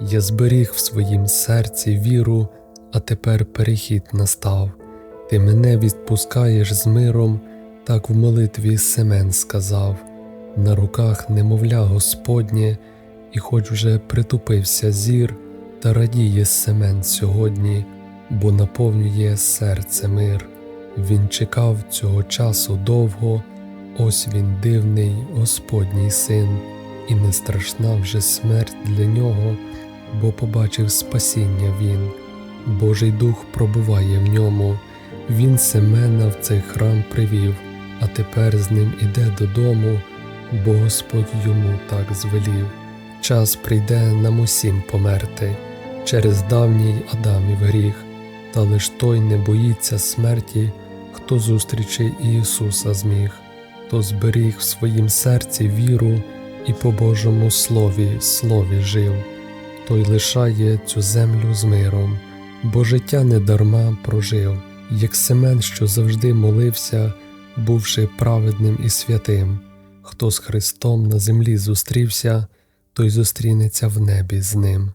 Я зберіг в своїм серці віру, а тепер перехід настав. Ти мене відпускаєш з миром, так в молитві Семен сказав. На руках немовля Господнє, і хоч вже притупився зір, та радіє Семен сьогодні, бо наповнює серце мир. Він чекав цього часу довго, ось він дивний Господній син, і не страшна вже смерть для нього, бо побачив спасіння він. Божий дух пробуває в ньому, він Семена в цей храм привів, а тепер з ним іде додому, бо Господь йому так звелів. Час прийде нам усім померти через давній Адамів гріх, та лиш той не боїться смерті, хто зустрічі Ісуса зміг, хто зберіг в своїм серці віру і по Божому слові слові жив, той лишає цю землю з миром, бо життя не дарма прожив, як Семен, що завжди молився, бувши праведним і святим. Хто з Христом на землі зустрівся, той зустрінеться в небі з ним.